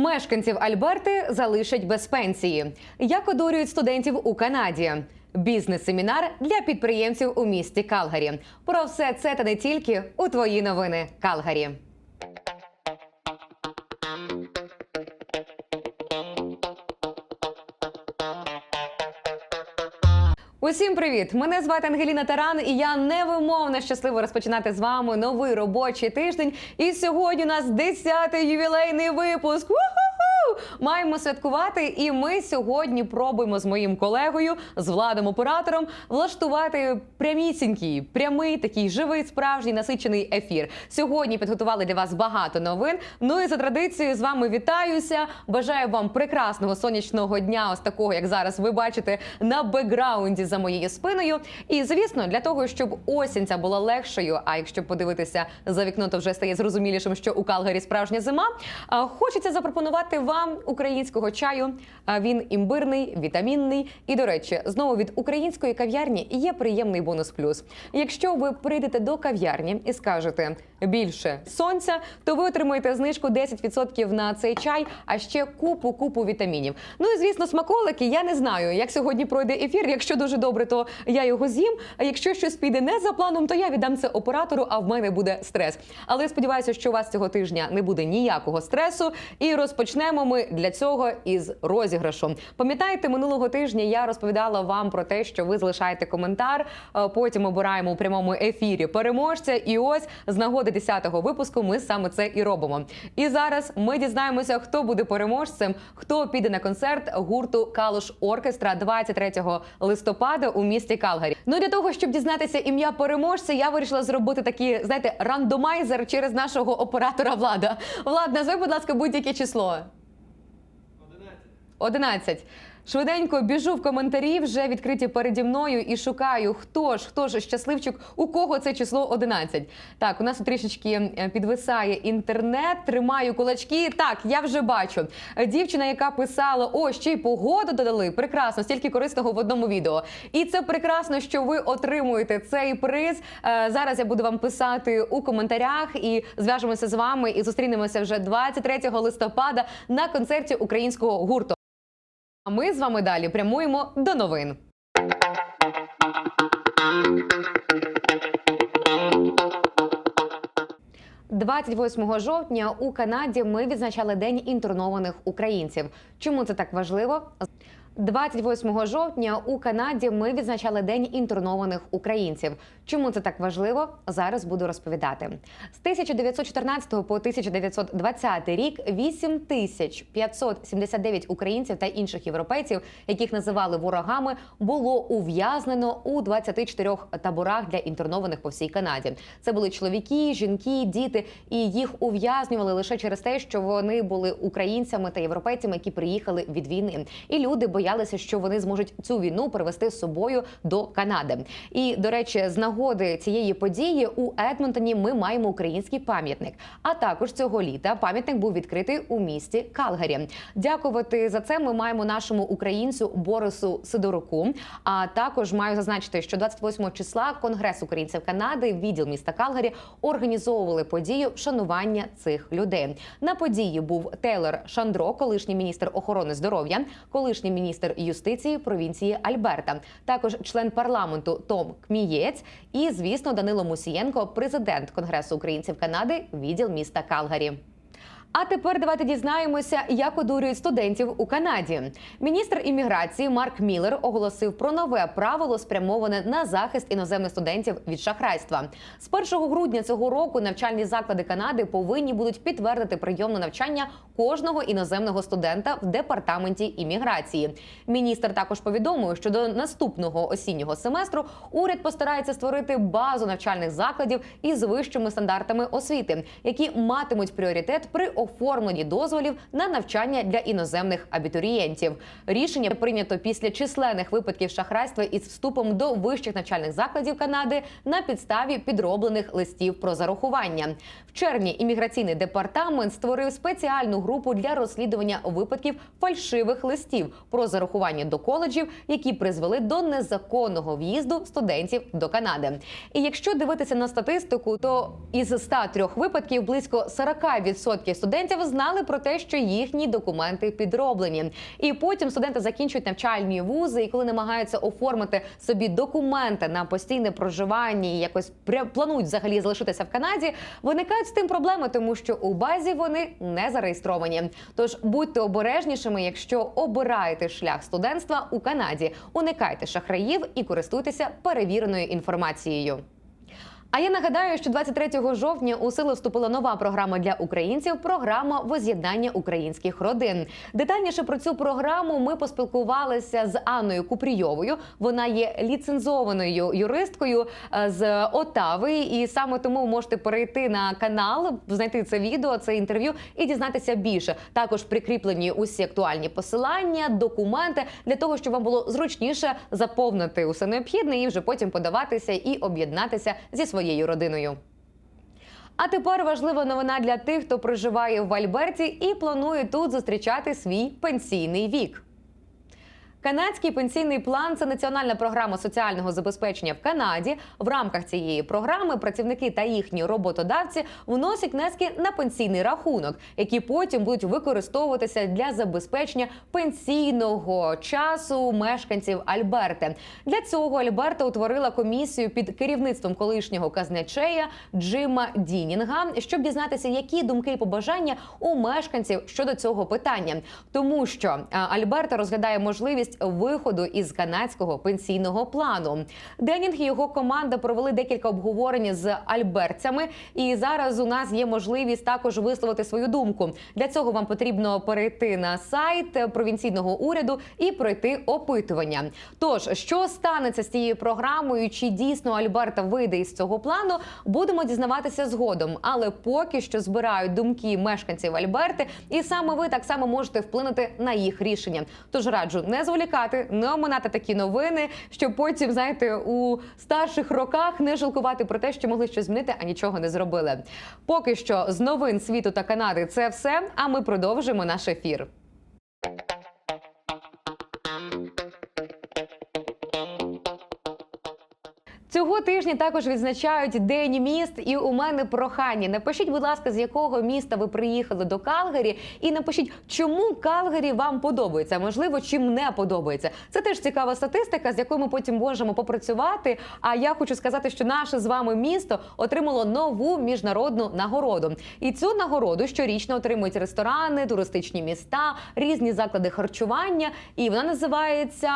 Мешканців Альберти залишать без пенсії. Як одурюють студентів у Канаді? Бізнес-семінар для підприємців у місті Калгарі. Про все це та не тільки у твої новини Калгарі. Усім привіт! Мене звати Ангеліна Таран, і я невимовно щасливо розпочинати з вами новий робочий тиждень. І сьогодні у нас 10-й ювілейний випуск. Уху! Маємо святкувати, і ми сьогодні пробуємо з моїм колегою, з владом оператором, влаштувати прямісінький, прямий такий живий, справжній насичений ефір. Сьогодні підготували для вас багато новин. Ну і за традицією з вами вітаюся. Бажаю вам прекрасного сонячного дня, ось такого, як зараз ви бачите на бекграунді за моєю спиною. І звісно, для того, щоб осінь ця була легшою. А якщо подивитися за вікно, то вже стає зрозумілішим, що у Калгарі справжня зима. Хочеться запропонувати вам українського чаю. А, Він імбирний, вітамінний. І до речі, знову від української кав'ярні є приємний бонус плюс. Якщо ви прийдете до кав'ярні і скажете більше сонця, то ви отримаєте знижку 10% на цей чай, а ще купу купу вітамінів. Ну і звісно, смаколики. Я не знаю, як сьогодні пройде ефір. Якщо дуже добре, то я його з'їм. А якщо щось піде не за планом, то я віддам це оператору. А в мене буде стрес. Але я сподіваюся, що у вас цього тижня не буде ніякого стресу. І розпочнемо ми для цього із розіграшу. Пам'ятаєте, минулого тижня я розповідала вам про те, що ви залишаєте коментар. е, Потім обираємо у прямому ефірі переможця. І ось з нагоди 10-го випуску ми саме це і робимо. І зараз ми дізнаємося, хто буде переможцем, хто піде на концерт гурту Калуш Оркестра 23 листопада у місті Калгарі. Ну для того, щоб дізнатися ім'я переможця, я вирішила зробити такий, знаєте, рандомайзер через нашого оператора Влада. Влад, назви, будь ласка, будь-яке число. 11. Швиденько біжу в коментарі, вже відкриті переді мною і шукаю, хто ж, хто ж щасливчик, у кого це число 11. Так, у нас трішечки е, підвисає інтернет, тримаю кулачки. Так, я вже бачу. Дівчина, яка писала, о, ще й погоду додали. Прекрасно, стільки корисного в одному відео. І це прекрасно, що ви отримуєте цей приз. Е, Зараз я буду вам писати у коментарях і зв'яжемося з вами і зустрінемося вже 23 листопада на концерті українського гурту. Ми з вами далі прямуємо до новин. «28 жовтня у Канаді ми відзначали День інтернованих українців. Чому це так важливо? 28 жовтня у Канаді ми відзначали День інтернованих українців. Чому це так важливо? Зараз буду розповідати. З 1914 по 1920 рік 8579 українців та інших європейців, яких називали ворогами, було ув'язнено у 24 таборах для інтернованих по всій Канаді. Це були чоловіки, жінки, діти, і їх ув'язнювали лише через те, що вони були українцями та європейцями, які приїхали від війни. І люди боялися, що вони зможуть цю війну привести з собою до Канади. І до речі, з нагоди цієї події у Едмонтоні ми маємо український пам'ятник. А також цього літа пам'ятник був відкритий у місті Калгарі. Дякувати за це. Ми маємо нашому українцю Борису Сидоруку. А також маю зазначити, що 28 числа Конгрес українців Канади, відділ міста Калгарі, організовували подію вшанування цих людей. На події був Тейлор Шандро, колишній міністр охорони здоров'я, колишній міністр юстиції провінції Альберта, також член парламенту Том Кмієць і, звісно, Данило Мусієнко, президент Конгресу українців Канади, відділ міста Калгарі. А тепер давайте дізнаємося, як одурюють студентів у Канаді. Міністр імміграції Марк Міллер оголосив про нове правило, спрямоване на захист іноземних студентів від шахрайства. З 1 грудня цього року навчальні заклади Канади повинні будуть підтвердити прийомне навчання кожного іноземного студента в департаменті імміграції. Міністр також повідомив, що до наступного осіннього семестру уряд постарається створити базу навчальних закладів із вищими стандартами освіти, які матимуть пріоритет при оформленні дозволів на навчання для іноземних абітурієнтів. Рішення прийнято після численних випадків шахрайства із вступом до вищих навчальних закладів Канади на підставі підроблених листів про зарахування. В червні імміграційний департамент створив спеціальну групу для розслідування випадків фальшивих листів про зарахування до коледжів, які призвели до незаконного в'їзду студентів до Канади. І якщо дивитися на статистику, то із 103 випадків близько 40% студентів студентів знали про те, що їхні документи підроблені. І потім студенти закінчують навчальні вузи, і коли намагаються оформити собі документи на постійне проживання і якось планують взагалі залишитися в Канаді, виникають з тим проблеми, тому що у базі вони не зареєстровані. Тож будьте обережнішими, якщо обираєте шлях студентства у Канаді. Уникайте шахраїв і користуйтеся перевіреною інформацією. А я нагадаю, що 23 жовтня у силу вступила нова програма для українців програма воз'єднання українських родин. Детальніше про цю програму ми поспілкувалися з Анною Купрійовою. Вона є ліцензованою юристкою е, з Отави, і саме тому можете перейти на канал, знайти це відео, це інтерв'ю і дізнатися більше. Також прикріплені усі актуальні посилання, документи для того, щоб вам було зручніше заповнити усе необхідне і вже потім подаватися і об'єднатися зі своєю родиною. А тепер важлива новина для тих, хто проживає в Альберті і планує тут зустрічати свій пенсійний вік. Канадський пенсійний план це національна програма соціального забезпечення в Канаді. В рамках цієї програми працівники та їхні роботодавці вносять внески на пенсійний рахунок, які потім будуть використовуватися для забезпечення пенсійного часу мешканців Альберти. Для цього Альберта утворила комісію під керівництвом колишнього казначея Джима Дінінга, щоб дізнатися, які думки і побажання у мешканців щодо цього питання, тому що Альберта розглядає можливість виходу із канадського пенсійного плану. Денінг і його команда провели декілька обговорень з альбертцями, і зараз у нас є можливість також висловити свою думку. Для цього вам потрібно перейти на сайт провінційного уряду і пройти опитування. Тож, що станеться з цією програмою? Чи дійсно Альберта вийде із цього плану? Будемо дізнаватися згодом. Але поки що збирають думки мешканців Альберти, і саме ви так само можете вплинути на їх рішення. Тож раджу не зволікати, не оминати такі новини, щоб потім, знаєте, у старших роках не жалкувати про те, що могли щось змінити, а нічого не зробили. Поки що з новин світу та Канади це все. А ми продовжимо наш ефір. Цього тижня також відзначають День міст, і у мене прохання. Напишіть, будь ласка, з якого міста ви приїхали до Калгарі, і напишіть, чому Калгарі вам подобається, можливо, чим не подобається. Це теж цікава статистика, з якою ми потім можемо попрацювати. А я хочу сказати, що наше з вами місто отримало нову міжнародну нагороду. І цю нагороду щорічно отримують ресторани, туристичні міста, різні заклади харчування. І вона називається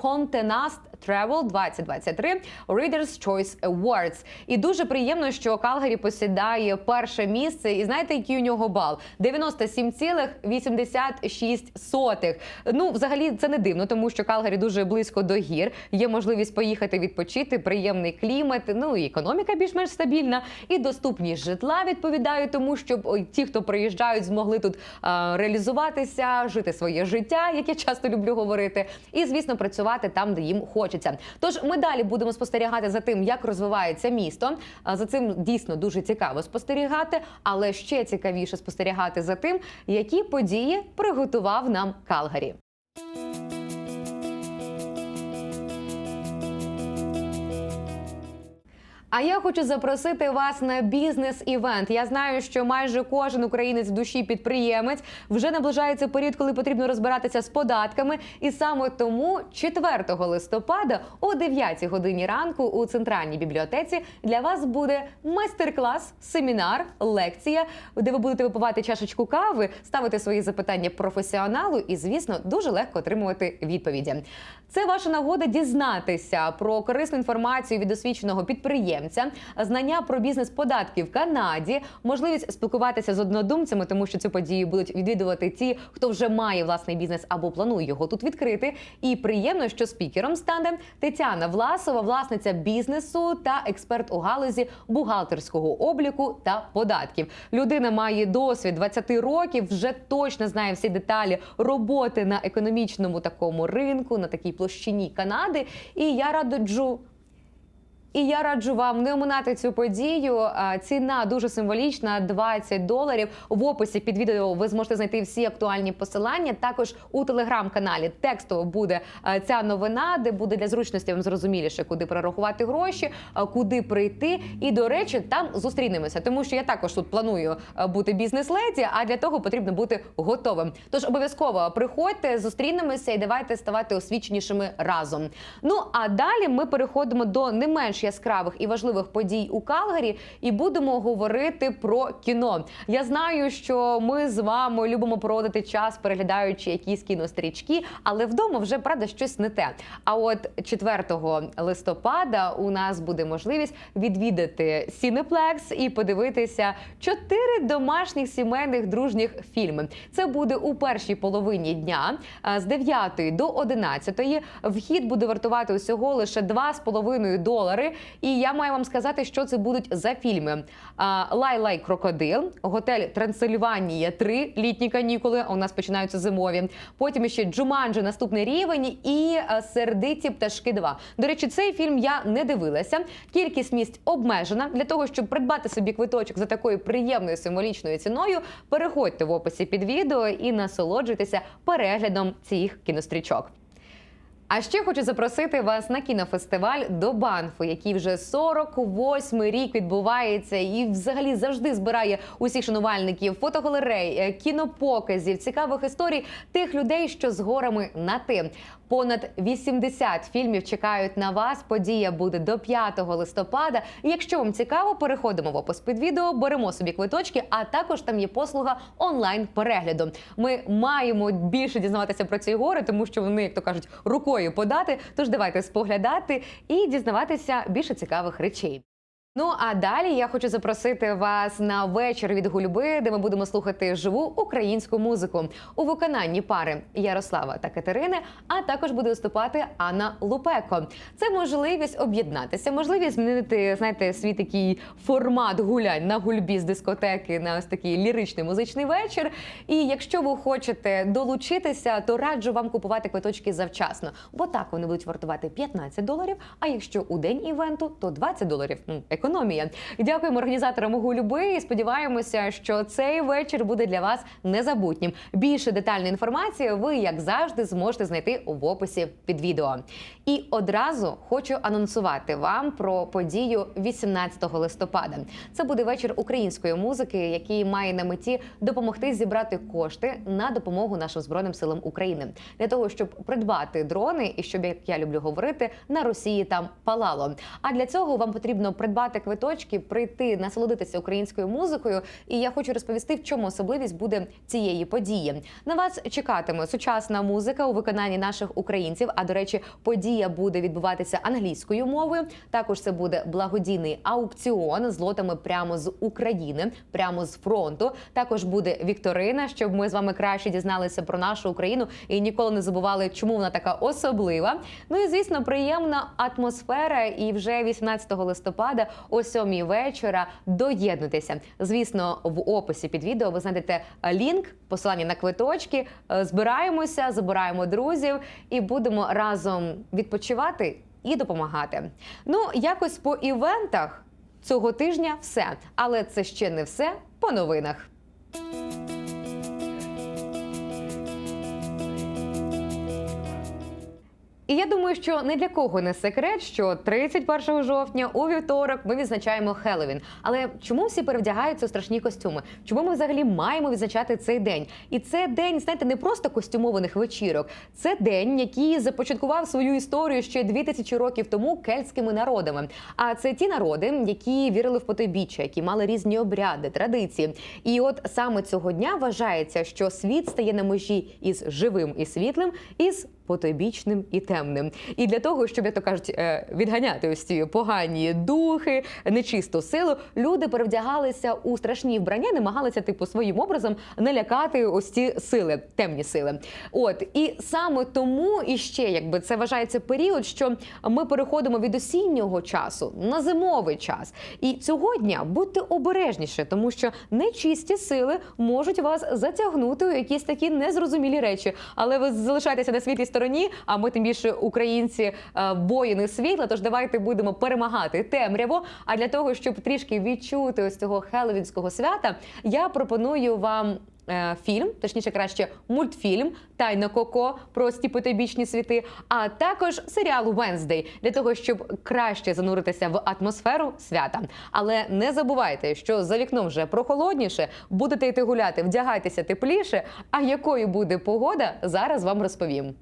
Контенаст Travel 2023 Readers' Choice Awards. І дуже приємно, що Калгарі посідає перше місце. І знаєте, який у нього бал? 97,86. Ну, взагалі, це не дивно, тому що Калгарі дуже близько до гір. Є можливість поїхати відпочити, приємний клімат. Ну і економіка більш-менш стабільна, і доступність житла відповідає тому, щоб ті, хто приїжджають, змогли тут а, реалізуватися, жити своє життя, як я часто люблю говорити, і звісно, працювати там, де їм хочеться. Тож ми далі будемо спостерігати за тим, як розвивається місто. За цим дійсно дуже цікаво спостерігати, але ще цікавіше спостерігати за тим, які події приготував нам Калгарі. А я хочу запросити вас на бізнес-івент. Я знаю, що майже кожен українець в душі підприємець вже наближається період, коли потрібно розбиратися з податками. І саме тому 4 листопада о 9 годині ранку у центральній бібліотеці для вас буде майстер-клас, семінар, лекція, де ви будете випивати чашечку кави, ставити свої запитання професіоналу і, звісно, дуже легко отримувати відповіді. Це ваша нагода дізнатися про корисну інформацію від освіченого підприємця, знання про бізнес податки в Канаді, можливість спілкуватися з однодумцями, тому що цю подію будуть відвідувати ті, хто вже має власний бізнес або планує його тут відкрити. І приємно, що спікером стане Тетяна Власова, власниця бізнесу та експерт у галузі бухгалтерського обліку та податків. Людина має досвід 20 років, вже точно знає всі деталі роботи на економічному такому ринку, на такій площині Канади. І я раджу І я раджу вам не оминати цю подію. Ціна дуже символічна 20 доларів. В описі під відео ви зможете знайти всі актуальні посилання. Також у телеграм-каналі текстово буде ця новина, де буде для зручності вам зрозуміліше, куди перерахувати гроші, куди прийти. І до речі, там зустрінемося, тому що я також тут планую бути бізнес-леді, а для того потрібно бути готовим. Тож обов'язково приходьте, зустрінемося і давайте ставати освіченішими разом. Ну а далі ми переходимо до не менш яскравих і важливих подій у Калгарі і будемо говорити про кіно. Я знаю, що ми з вами любимо проводити час, переглядаючи якісь кінострічки, але вдома вже правда щось не те. А от 4 листопада у нас буде можливість відвідати Сінеплекс і подивитися чотири домашніх сімейних дружніх фільми. Це буде у першій половині дня з 9 до 11. Вхід буде вартувати усього лише 2,5 долари. І я маю вам сказати, що це будуть за фільми: Лай-Лай Крокодил, готель Трансильванія 3, літні канікули. У нас починаються зимові. Потім ще Джуманджі, наступний рівень і а, Сердиті пташки 2. До речі, цей фільм я не дивилася. Кількість місць обмежена для того, щоб придбати собі квиточок за такою приємною символічною ціною. Переходьте в описі під відео і насолоджуйтеся переглядом цих кінострічок. А ще хочу запросити вас на кінофестиваль до Банфу, який вже 48-й рік відбувається і взагалі завжди збирає усіх шанувальників фотогалерей, е, кінопоказів, цікавих історій тих людей, що з горами на ти. Понад 80 фільмів чекають на вас. Подія буде до 5 листопада. Якщо вам цікаво, переходимо в опис під відео, беремо собі квиточки, а також там є послуга онлайн перегляду. Ми маємо більше дізнаватися про ці гори, тому що вони, як то кажуть, рукою подати. Тож давайте споглядати і дізнаватися більше цікавих речей. Ну а далі я хочу запросити вас на вечір від гульби, де ми будемо слухати живу українську музику у виконанні пари Ярослава та Катерини. А також буде виступати Анна Лупеко. Це можливість об'єднатися, можливість змінити знаєте, свій такий формат гулянь на гульбі з дискотеки на ось такий ліричний музичний вечір. І якщо ви хочете долучитися, то раджу вам купувати квиточки завчасно, бо так вони будуть вартувати 15 доларів. А якщо у день івенту, то 20 доларів. Економія. Дякуємо організаторам гульби. І сподіваємося, що цей вечір буде для вас незабутнім. Більше детальної інформації ви, як завжди, зможете знайти в описі під відео. І одразу хочу анонсувати вам про подію 18 листопада. Це буде вечір української музики, який має на меті допомогти зібрати кошти на допомогу нашим збройним силам України для того, щоб придбати дрони, і щоб як я люблю говорити, на Росії там палало. А для цього вам потрібно придбати квиточки, прийти насолодитися українською музикою. І я хочу розповісти, в чому особливість буде цієї події. На вас чекатиме сучасна музика у виконанні наших українців. А до речі, подія буде відбуватися англійською мовою. Також це буде благодійний аукціон з лотами прямо з України, прямо з фронту. Також буде вікторина, щоб ми з вами краще дізналися про нашу Україну і ніколи не забували, чому вона така особлива. Ну і звісно, приємна атмосфера. І вже 18 листопада о 7 вечора доєднуйтеся. Звісно, в описі під відео ви знайдете лінк, посилання на квиточки. Е, Збираємося, забираємо друзів і будемо разом відпочивати і допомагати. Ну, якось по івентах цього тижня все, але це ще не все по новинах. І я думаю, що не для кого не секрет, що 31 жовтня у вівторок ми відзначаємо Хеллоуін. Але чому всі перевдягаються у страшні костюми? Чому ми взагалі маємо відзначати цей день? І це день, знаєте, не просто костюмованих вечірок. Це день, який започаткував свою історію ще 2000 років тому кельтськими народами. А це ті народи, які вірили в потойбіччя, які мали різні обряди, традиції. І от саме цього дня вважається, що світ стає на межі із живим і світлим, із потойбічним і темним. І для того, щоб як то кажуть, е, відганяти ось ці погані духи, нечисту силу, люди перевдягалися у страшні вбрання, намагалися типу своїм образом налякати ось ці сили, темні сили. От і саме тому і ще якби це вважається період, що ми переходимо від осіннього часу на зимовий час. І цього дня будьте обережніше, тому що нечисті сили можуть вас затягнути у якісь такі незрозумілі речі, але ви залишаєтеся на світлій стороні. А ми тим більше українці е, воїни світла. Тож давайте будемо перемагати темряву. А для того, щоб трішки відчути ось цього хеловінського свята, я пропоную вам. е, Фільм, точніше, краще мультфільм Тайна Коко про стіпотойбічні світи, а також серіал Венздей для того, щоб краще зануритися в атмосферу свята. Але не забувайте, що за вікном вже прохолодніше, будете йти гуляти, вдягайтеся тепліше. А якою буде погода, зараз вам розповім.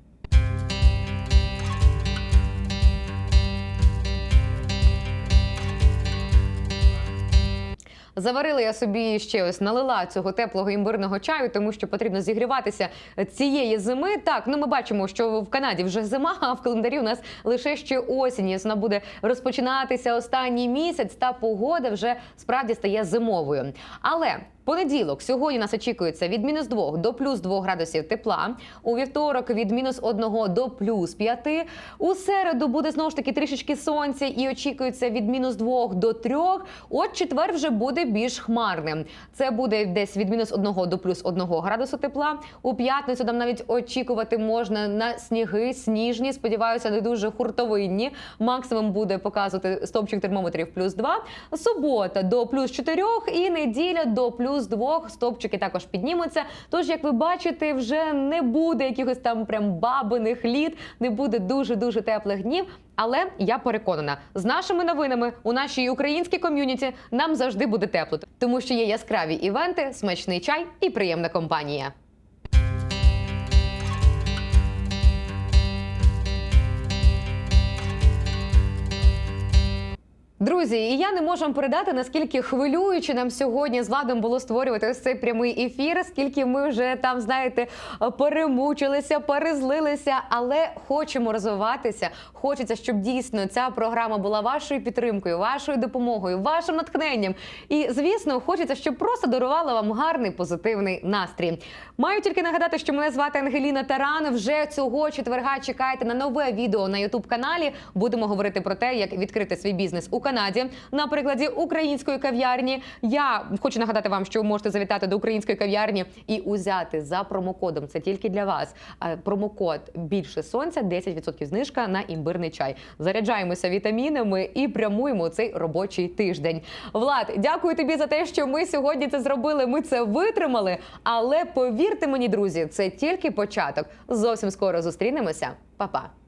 Заварила я собі ще ось налила цього теплого імбирного чаю, тому що потрібно зігріватися цієї зими. Так, ну ми бачимо, що в Канаді вже зима, а в календарі у нас лише ще осінь. Вона буде розпочинатися останній місяць. Та погода вже справді стає зимовою. Але Понеділок сьогодні нас очікується від мінус 2 до плюс 2 градусів тепла. У вівторок від мінус 1 до плюс 5. У середу буде знову ж таки трішечки сонця і очікується від мінус 2 до 3. От четвер вже буде більш хмарним. Це буде десь від мінус 1 до плюс 1 градусу тепла. У п'ятницю там навіть очікувати можна на сніги, сніжні. Сподіваюся, не дуже хуртовинні. Максимум буде показувати стопчик термометрів плюс 2. Субота до плюс 4 і неділя до плюс 2. Стопчики також піднімуться. Тож, як ви бачите, вже не буде якихось там прям бабиних літ, не буде дуже дуже теплих днів. Але я переконана, з нашими новинами у нашій українській ком'юніті нам завжди буде тепло, тому що є яскраві івенти, смачний чай і приємна компанія. Друзі, і я не можу вам передати, наскільки хвилююче нам сьогодні з владом було створювати ось цей прямий ефір, скільки ми вже там, знаєте, перемучилися, перезлилися, але хочемо розвиватися. Хочеться, щоб дійсно ця програма була вашою підтримкою, вашою допомогою, вашим натхненням. І звісно, хочеться, щоб просто дарувала вам гарний позитивний настрій. Маю тільки нагадати, що мене звати Ангеліна Таран. Вже цього четверга чекайте на нове відео на Ютуб каналі. Будемо говорити про те, як відкрити свій бізнес у Канаді на прикладі української кав'ярні. Я хочу нагадати вам, що ви можете завітати до української кав'ярні і узяти за промокодом. Це тільки для вас. Промокод більше сонця, 10% знижка на імбирний чай. Заряджаємося вітамінами і прямуємо цей робочий тиждень. Влад, дякую тобі за те, що ми сьогодні це зробили. Ми це витримали. Але повірте мені, друзі, це тільки початок. Зовсім скоро зустрінемося. Па-па!